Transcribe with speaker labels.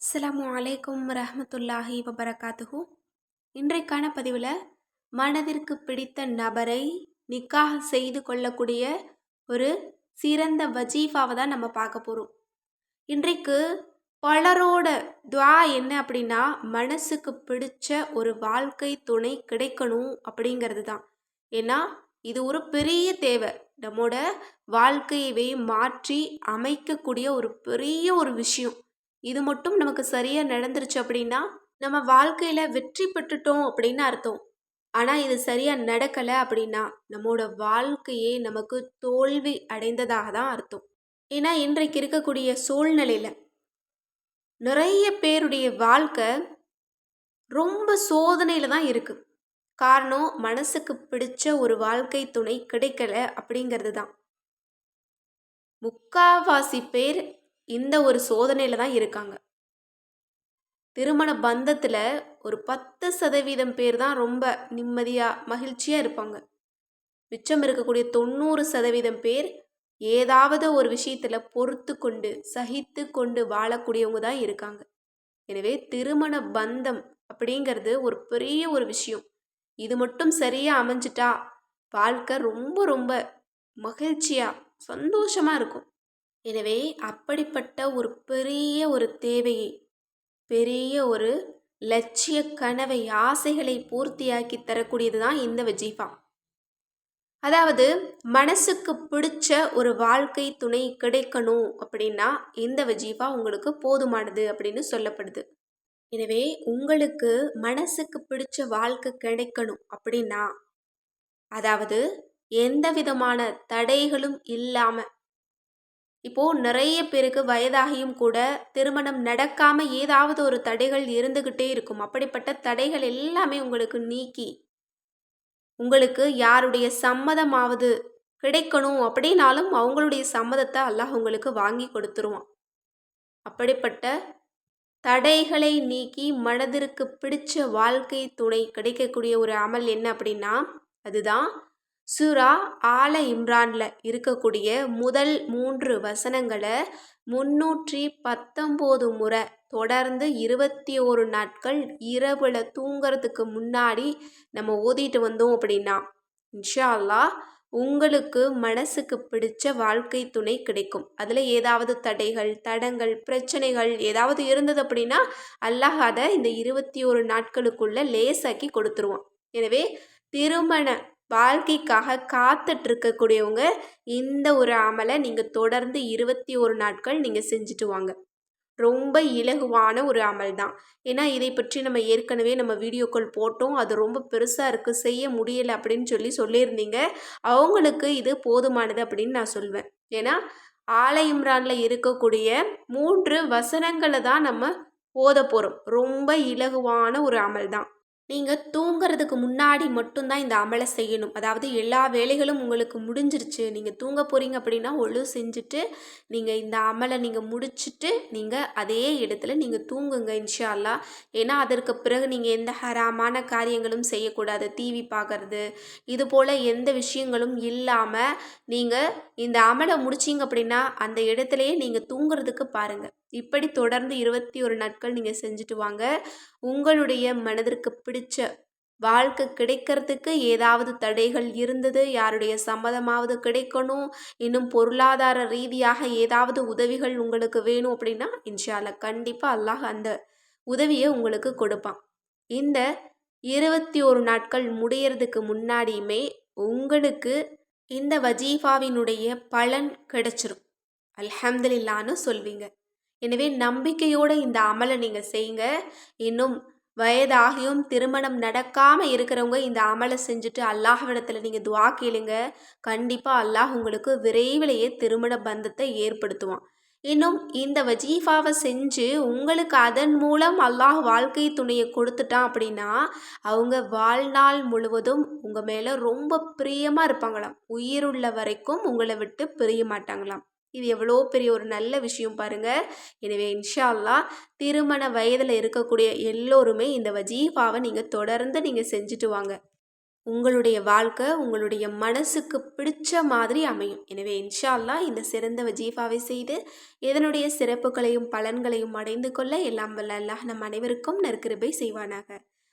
Speaker 1: அஸ்லாமு அலைக்கும் ரஹமத்துல்லாஹி வபரகாத்துஹு. இன்றைக்கான பதிவில் மனதிற்கு பிடித்த நபரை நிக்காக செய்து கொள்ளக்கூடிய ஒரு சிறந்த வஜீஃபாவை தான் நம்ம பார்க்க போகிறோம் இன்றைக்கு பலரோட துவா என்ன அப்படின்னா மனசுக்கு பிடிச்ச ஒரு வாழ்க்கை துணை கிடைக்கணும் அப்படிங்கிறது தான். ஏன்னா இது ஒரு பெரிய தேவை. நம்மோட வாழ்க்கையவே மாற்றி அமைக்கக்கூடிய ஒரு பெரிய ஒரு விஷயம். இது மட்டும் நமக்கு சரியாக நடந்துருச்சு அப்படின்னா நம்ம வாழ்க்கையில் வெற்றி பெற்றுட்டோம் அப்படின்னு அர்த்தம். ஆனால் இது சரியாக நடக்கலை அப்படின்னா நம்மளோட வாழ்க்கையே நமக்கு தோல்வி அடைந்ததாக தான் அர்த்தம். ஏன்னா இன்றைக்கு இருக்கக்கூடிய சூழ்நிலையில் நிறைய பேருடைய வாழ்க்கை ரொம்ப சோதனையில் தான் இருக்குது காரணம் மனசுக்கு பிடிச்ச ஒரு வாழ்க்கை துணை கிடைக்கல அப்படிங்கிறது தான். முக்காவாசி பேர் இந்த ஒரு சோதனையில் தான் இருக்காங்க. திருமண பந்தத்தில் ஒரு பத்து சதவீதம் பேர் தான் ரொம்ப நிம்மதியாக மகிழ்ச்சியாக இருப்பாங்க. மிச்சம் இருக்கக்கூடிய தொண்ணூறு சதவீதம் பேர் ஏதாவது ஒரு விஷயத்தில் பொறுத்து கொண்டு சகித்து கொண்டு வாழக்கூடியவங்க தான் இருக்காங்க. எனவே திருமண பந்தம் அப்படிங்கிறது ஒரு பெரிய ஒரு விஷயம். இது மட்டும் சரியாக அமைஞ்சிட்டா வாழ்க்கை ரொம்ப ரொம்ப மகிழ்ச்சியாக சந்தோஷமாக இருக்கும். எனவே அப்படிப்பட்ட ஒரு பெரிய ஒரு தேவையை பெரிய ஒரு லட்சிய கனவை ஆசைகளை பூர்த்தியாக்கி தரக்கூடியது தான் இந்த வஜீஃபா. அதாவது மனசுக்கு பிடிச்ச ஒரு வாழ்க்கை துணை கிடைக்கணும் அப்படின்னா இந்த வஜீஃபா உங்களுக்கு போதுமானது அப்படின்னு சொல்லப்படுது. எனவே உங்களுக்கு மனசுக்கு பிடிச்ச வாழ்க்கை கிடைக்கணும் அப்படின்னா அதாவது எந்த விதமான தடைகளும் இல்லாமல் இப்போது நிறைய பேருக்கு வயதாகியும் கூட திருமணம் நடக்காமல் ஏதாவது ஒரு தடைகள் இருந்துக்கிட்டே இருக்கும். அப்படிப்பட்ட தடைகள் எல்லாமே உங்களுக்கு நீக்கி உங்களுக்கு யாருடைய சம்மதமாவது கிடைக்கணும் அப்படின்னாலும் அவங்களுடைய சம்மதத்தை அல்லாஹ் உங்களுக்கு வாங்கி கொடுத்துருவான். அப்படிப்பட்ட தடைகளை நீக்கி மனதிற்கு பிடிச்ச வாழ்க்கை துணை கிடைக்கக்கூடிய ஒரு அமல் என்ன அப்படின்னா அதுதான் சுரா ஆல இம்ரானில் இருக்கக்கூடிய முதல் மூன்று வசனங்களை முன்னூற்றி பத்தொம்போது முறை தொடர்ந்து இருபத்தி ஒரு நாட்கள் இரவில் தூங்கிறதுக்கு முன்னாடி நம்ம ஓதிட்டு வந்தோம் அப்படின்னா இன்ஷா அல்லா உங்களுக்கு மனசுக்கு பிடிச்ச வாழ்க்கை துணை கிடைக்கும். அதில் ஏதாவது தடைகள் தடங்கள் பிரச்சனைகள் ஏதாவது இருந்தது அப்படின்னா அல்லாஹ் அதை இந்த இருபத்தி ஒரு நாட்களுக்குள்ள லேசாக்கி கொடுத்துருவான். எனவே திருமண வாழ்க்கைக்காக காத்துட்ருக்கக்கூடியவங்க இந்த ஒரு அமலை நீங்கள் தொடர்ந்து இருபத்தி ஒரு நாட்கள் நீங்கள் செஞ்சுட்டு வாங்க. ரொம்ப இலகுவான ஒரு அமல் தான். ஏன்னா இதை பற்றி நம்ம ஏற்கனவே நம்ம வீடியோக்கள் போட்டோம். அது ரொம்ப பெருசாக இருக்குது செய்ய முடியலை அப்படின்னு சொல்லி சொல்லியிருந்தீங்க. அவங்களுக்கு இது போதுமானது அப்படின்னு நான் சொல்வேன். ஏன்னா ஆலை இம்ரானில் இருக்கக்கூடிய மூன்று வசனங்களை தான் நம்ம போத போகிறோம் ரொம்ப இலகுவான ஒரு அமல் தான். நீங்கள் தூங்குறதுக்கு முன்னாடி மட்டும்தான் இந்த அமலை செய்யணும். அதாவது எல்லா வேலைகளும் உங்களுக்கு முடிஞ்சிருச்சு. நீங்கள் தூங்க போகிறீங்க அப்படின்னா ஒழு செஞ்சுட்டு நீங்கள் இந்த அமலை நீங்கள் முடிச்சுட்டு நீங்கள் அதே இடத்துல நீங்கள் தூங்குங்க இன்ஷால்லா ஏன்னா அதற்கு பிறகு நீங்கள் எந்த ஹராமான காரியங்களும் செய்யக்கூடாது. டிவி பார்க்குறது இது போல் எந்த விஷயங்களும் இல்லாமல் நீங்கள் இந்த அமலை முடிச்சிங்க அப்படின்னா அந்த இடத்துலையே நீங்கள் தூங்குறதுக்கு பாருங்கள் இப்படி தொடர்ந்து இருபத்தி ஒரு நாட்கள் நீங்கள் செஞ்சுட்டு வாங்க. உங்களுடைய மனதிற்கு பிடிச்ச வாழ்க்கை கிடைக்கிறதுக்கு ஏதாவது தடைகள் இருந்தது யாருடைய சம்மதமாவது கிடைக்கணும் இன்னும் பொருளாதார ரீதியாக ஏதாவது உதவிகள் உங்களுக்கு வேணும் அப்படின்னா இன்ஷால்ல கண்டிப்பாக அல்லாஹ் அந்த உதவியை உங்களுக்கு கொடுப்பான். இந்த இருபத்தி ஒரு நாட்கள் முடியறதுக்கு முன்னாடியுமே உங்களுக்கு இந்த வஜீஃபாவினுடைய பலன் கிடைச்சிரும். அல்ஹம்துலில்லான்னு சொல்வீங்க. எனவே நம்பிக்கையோடு இந்த அமலை நீங்கள் செய்யுங்க. இன்னும் வயதாகியும் திருமணம் நடக்காமல் இருக்கிறவங்க இந்த அமலை செஞ்சுட்டு அல்லாஹ்விடத்தில் நீங்கள் துவா கேளுங்க. கண்டிப்பாக அல்லாஹ் உங்களுக்கு விரைவிலேயே திருமண பந்தத்தை ஏற்படுத்துவான். இன்னும் இந்த வஜீஃபாவை செஞ்சு உங்களுக்கு அதன் மூலம் அல்லாஹ் வாழ்க்கை துணையை கொடுத்துட்டான் அப்படின்னா அவங்க வாழ்நாள் முழுவதும் உங்கள் மேலே ரொம்ப பிரியமாக இருப்பாங்களாம். உயிருள்ள வரைக்கும் உங்களை விட்டு பிரிய மாட்டாங்களாம். இது எவ்வளோ பெரிய ஒரு நல்ல விஷயம் பாருங்கள் எனவே இன்ஷா அல்லா திருமண வயதில் இருக்கக்கூடிய எல்லோருமே இந்த வஜீஃபாவை நீங்கள் தொடர்ந்து நீங்கள் செஞ்சுட்டு வாங்க. உங்களுடைய வாழ்க்கை உங்களுடைய மனசுக்கு பிடிச்ச மாதிரி அமையும். எனவே இன்ஷா இந்த சிறந்த வஜீஃபாவை செய்து இதனுடைய சிறப்புகளையும் பலன்களையும் அடைந்து கொள்ள எல்லாம் வல்ல அல்லாஹ் நம் அனைவருக்கும் நற்கிருபை செய்வானாக.